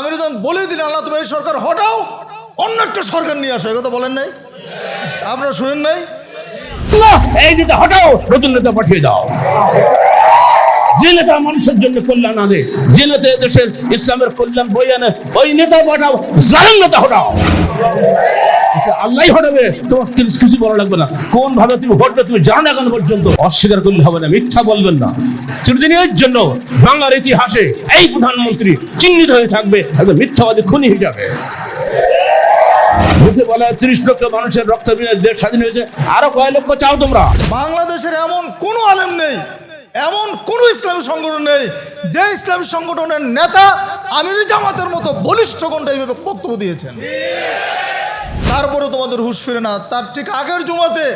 আমির যখন বলে দিলেন, আল্লাহ তুমি এই সরকার হটাও, অন্য একটা সরকার নিয়ে আসো কথা বলেন নাই? আপনারা শুনেন নাই? এই নেতা হটাও, নতুন নেতা পাঠিয়ে দাও। যে নেতা মানুষের জন্য কল্যাণ আনে, যে নেতা দেশের ইসলামের কল্যাণ বই আনে, ওই নেতা পাঠাও, জালেম নেতা হটাও। আল্লাহ হটাবে তোমার কিছু বলা লাগবে না। কোন ভাবে তুমি ভোটবে তুমি জানো পর্যন্ত? অস্বীকার করলে হবে না, মিথ্যা বলবেন না। চিরদিনের জন্য বাংলার ইতিহাসে এই প্রধানমন্ত্রী চিহ্নিত হয়ে থাকবে, একজন মিথ্যাবাদী খুনি হিসাবে। মানুষের রক্ত দেশ স্বাধীন হয়েছে। আরও কয় চাও তোমরা? বাংলাদেশের এমন কোনো আলেম নেই, এমন কোনো ইসলামী সংগঠন নেই, যে ইসলামী সংগঠনের নেতা আমির জামাতের মতো বলিষ্ঠ কণ্ঠে এইভাবে বক্তব্য দিয়েছেন। তারপরে তোমাদের হুশ ফিরে না। তার ঠিক আগের জুমাতে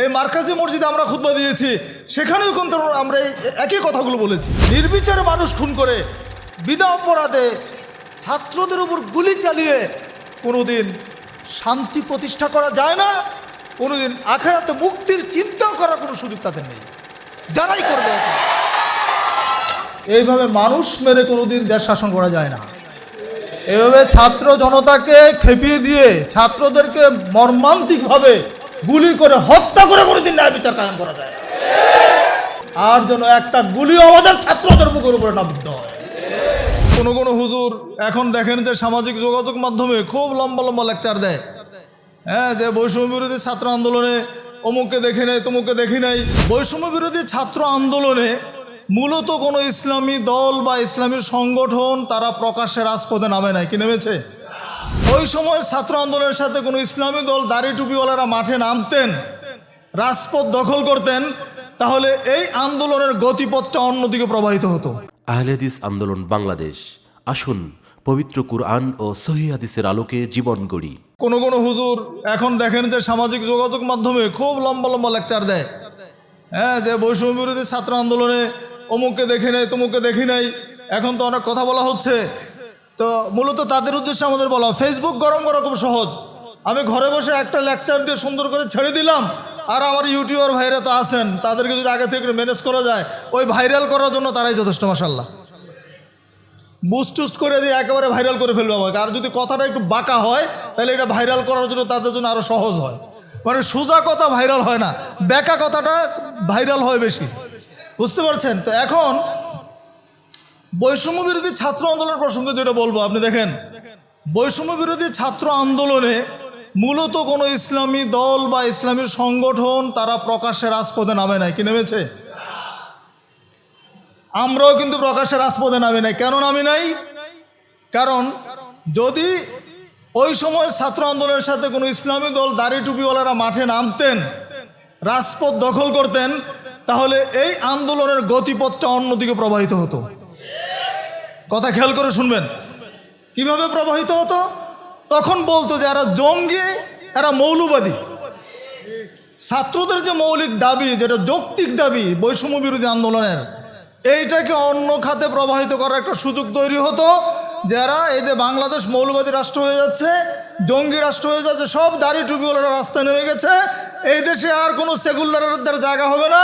এই মার্কাজি মসজিদে আমরা খুতবা দিয়েছি। সেখানেও কিন্তু আমরা এই একই কথাগুলো বলেছি। নির্বিচারে মানুষ খুন করে বিনা অপরাধে ছাত্রদের উপর গুলি চালিয়ে কোনোদিন শান্তি প্রতিষ্ঠা করা যায় না, কোনোদিন আখেরাতে মুক্তির চিন্তা করার কোনো সুযোগ তাদের নেই। যারাই করবে এইভাবে মানুষ মেরে কোনোদিন দেশ শাসন করা যায় না। এভাবে ছাত্র জনতাকে খেপিয়ে দিয়ে ছাত্রদেরকে মর্মান্তিকভাবে গুলি করে হত্যা করে কোনোদিন ন্যায় বিচার কায়েম করা যায় আর যেন একটা গুলি আমাদের ছাত্রদের বুকের উপরে না বিদ্ধ হয়। কোনো কোনো হুজুর এখন দেখেন যে সামাজিক যোগাযোগ মাধ্যমে খুব লম্বা লম্বা লেকচার দেয়। হ্যাঁ যে বৈষম্য বিরোধী ছাত্র আন্দোলনে অমুককে দেখে নেই, তমুককে দেখি নাই। বৈষম্য বিরোধী ছাত্র আন্দোলনে মূলত কোনো ইসলামী দল বা ইসলামী সংগঠন তারা প্রকাশ্যে রাজপথে নামে নাই। কি নেমেছে? ওই সময় ছাত্র আন্দোলনের সাথে কোনো ইসলামী দল দাড়ি টুপিওয়ালারা মাঠে নামতেন রাজপথ দখল করতেন তাহলে এই আন্দোলনের গতিপথটা অন্যদিকে প্রবাহিত হতো। আহলেদিস আন্দোলন বাংলাদেশ। আসুন পবিত্র কুরআন ও সহি হাদিসের আলোকে জীবন গড়ি। কোনো কোনো হুজুর এখন দেখেন যে সামাজিক যোগাযোগ মাধ্যমে খুব লম্বা লম্বা লেকচার দেয়। হ্যাঁ যে বৈষম্য বিরোধী ছাত্র আন্দোলনে অমুককে দেখি নাই, তমুককে দেখি নাই। এখন তো অনেক কথা বলা হচ্ছে। তো মূলত তাদের উদ্দেশ্যে আমাদের বলা ফেসবুক গরম করা খুব সহজ। আমি ঘরে বসে একটা লেকচার দিয়ে সুন্দর করে ছেড়ে দিলাম, আর আমার ইউটিউবার ভাইরা তো আছেন, তাদেরকে যদি আগে থেকে ম্যানেজ করা যায়, ওই ভাইরাল করার জন্য তারাই যথেষ্ট মাসাল্লাহ বুস্ট টুস্ট করে দিয়ে একেবারে ভাইরাল করে ফেলবে আমাকে। আর যদি কথাটা একটু বাঁকা হয়, তাহলে এটা ভাইরাল করার জন্য তাদের জন্য আরও সহজ হয়। মানে সোজা কথা ভাইরাল হয় না, বেকা কথাটা ভাইরাল হয় বেশি। বুঝতে পারছেন? তো এখন বৈষম্য বিরোধী ছাত্র আন্দোলন প্রসঙ্গে যেটা বলব, আপনি দেখেন। বৈষম্য বিরোধী ছাত্র আন্দোলনে মূলত কোনো ইসলামী দল বা ইসলামী সংগঠন তারা প্রকাশ্যে রাজপথে নামে নাই। কি নেমেছে? আমরাও কিন্তু প্রকাশ্যে রাজপথে নামি নাই। কেন নামি নাই? কারণ যদি ওই সময় ছাত্র আন্দোলনের সাথে কোনো ইসলামী দল দাড়ি টুপিওয়ালারা মাঠে নামতেন, রাজপথ দখল করতেন তাহলে এই আন্দোলনের গতিপথটা অন্যদিকে প্রবাহিত হতো। কথা খেয়াল করে শুনবেন। কীভাবে প্রবাহিত হতো? তখন বলতো যে, এরা জঙ্গি, এরা মৌলবাদী। ছাত্রদের যে মৌলিক দাবি, যেটা যৌক্তিক দাবি বৈষম্য বিরোধী আন্দোলনের, এইটাকে অন্য খাতে প্রবাহিত করার একটা সুযোগ তৈরি হতো যারা এই যে বাংলাদেশ মৌলবাদী রাষ্ট্র হয়ে যাচ্ছে, জঙ্গি রাষ্ট্র হয়ে যাচ্ছে, সব দাড়ি টুপিওয়ালারা রাস্তায় নেমে গেছে, এই দেশে আর কোনো সেকুলারদের জায়গা হবে না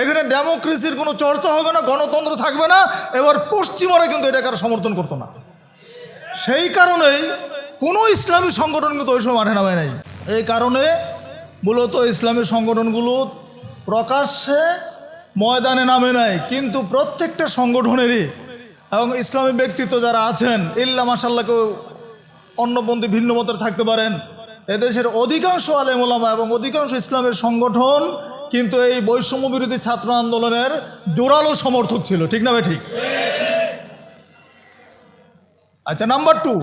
এখানে ডেমোক্রেসির কোনো চর্চা হবে না, গণতন্ত্র থাকবে না, এবার পশ্চিমারা কিন্তু এটাকে আর সমর্থন করতো না। সেই কারণেই কোনো ইসলামী সংগঠন কিন্তু ওই সময় মাঠে নামে নাই। এই কারণে মূলত ইসলামী সংগঠনগুলো প্রকাশ্যে ময়দানে নামে নাই, কিন্তু প্রত্যেকটা সংগঠনেরই এবং ইসলামী ব্যক্তিত্ব যারা আছেন, ইল্লা মাসাল্লাহ কেউ অন্যপন্থী ভিন্ন মতের থাকতে পারেন। এদেশের অধিকাংশ আলেমোলামা এবং অধিকাংশ ইসলামের সংগঠন কিন্তু এই বৈষম্য বিরোধী ছাত্র আন্দোলনের জোরালো সমর্থক ছিল, ঠিক না ঠিক? আচ্ছা নাম্বার টু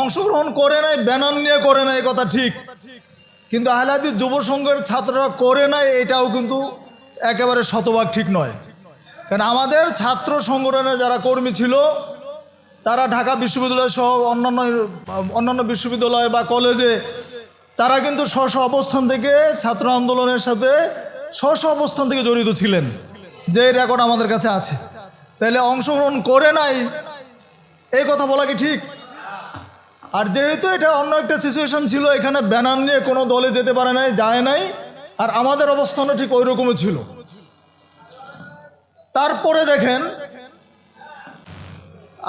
অংশগ্রহণ করে নাই ব্যানার নিয়ে করে নাই কথা ঠিক। কিন্তু আহলাদি যুব সংঘের ছাত্ররা করে নাই, এটাও কিন্তু একেবারে শতভাগ ঠিক নয়। কারণ আমাদের ছাত্র সংগঠনের যারা কর্মী ছিল, তারা ঢাকা বিশ্ববিদ্যালয় সহ অন্যান্য অন্যান্য বিশ্ববিদ্যালয় বা কলেজে তারা কিন্তু স্ব অবস্থান থেকে ছাত্র আন্দোলনের সাথে স্ব অবস্থান থেকে জড়িত ছিলেন, যে রেকর্ড আমাদের কাছে আছে। তাহলে অংশগ্রহণ করে নাই, এই কথা বলা কি ঠিক? আর যেহেতু এটা অন্য একটা সিচুয়েশন ছিল, এখানে ব্যানার নিয়ে কোনো দলে যেতে পারে নাই, যায় নাই, আর আমাদের অবস্থানও ঠিক ওই রকমই ছিল। তারপরে দেখেন,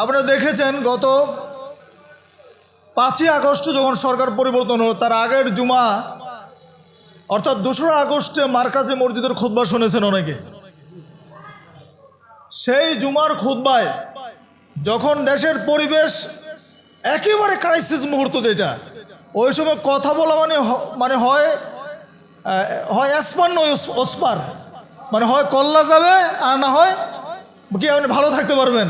আপনারা দেখেছেন গত পাঁচই আগস্ট যখন সরকার পরিবর্তন হলো, তার আগের জুমা, অর্থাৎ দোসরা আগস্টে মার্কাজে মসজিদের খুতবা শুনেছেন অনেকে। সেই জুমার খুতবায় যখন দেশের পরিবেশ একেবারে ক্রাইসিস মুহূর্ত যেটা, ওই সময় কথা বলা মানে মানে হয় হয় অ্যাসপার নয় ওস- ওসপার। মানে হয় কল্লা যাবে আর না হয় কি আপনি ভালো থাকতে পারবেন।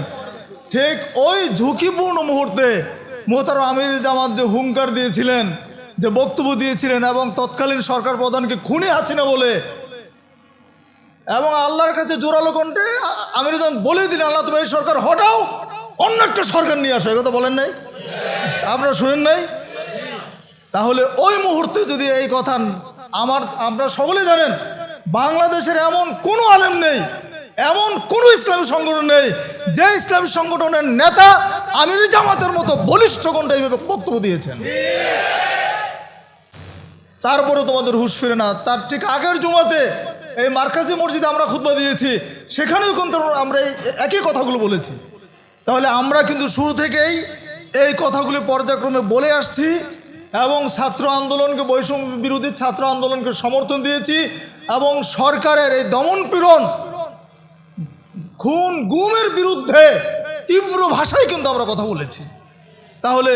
ঠিক ওই ঝুঁকিপূর্ণ মুহূর্তে মোহতার আমির জামাত যে হুঙ্কার দিয়েছিলেন, যে বক্তব্য দিয়েছিলেন এবং তৎকালীন সরকার প্রধানকে খুনি হাসিনা বলে, এবং আল্লাহর কাছে জোরালো কণ্ঠে আমির জামান বলে দিলেন, আল্লাহ, তুমি এই সরকার হটাও, অন্য একটা সরকার নিয়ে আসো। কথা বলেন নাই? আপনারা শুনেন নাই? তাহলে ওই মুহূর্তে যদি এই কথা আমার আপনারা সকলে জানেন, বাংলাদেশের এমন কোনো আলেম নেই এমন কোনো ইসলামী সংগঠন নেই, যে ইসলামী সংগঠনের নেতা আমির জামাতের মতো বলিষ্ঠ কণ্ঠে এইভাবে বক্তব্য দিয়েছেন। তারপরে তোমাদের হুশ ফিরে না। তার ঠিক আগের জুমাতে এই মার্কাজি মসজিদে আমরা খুতবা দিয়েছি, সেখানেও কিন্তু আমরা এই একই কথাগুলো বলেছি। তাহলে আমরা কিন্তু শুরু থেকেই এই কথাগুলি পর্যায়ক্রমে বলে আসছি এবং ছাত্র আন্দোলনকে বৈষম্য বিরোধী ছাত্র আন্দোলনকে সমর্থন দিয়েছি এবং সরকারের এই দমন পীড়ন খুন গুমের বিরুদ্ধে তীব্র ভাষায় কিন্তু আমরা কথা বলেছি। তাহলে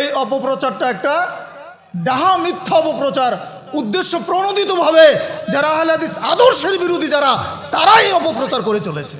এই অপপ্রচারটা একটা ডাহা মিথ্যা অপপ্রচার, উদ্দেশ্য প্রণোদিতভাবে যারা আহলাদিস আদর্শের বিরোধী যারা, তারাই অপপ্রচার করে চলেছে।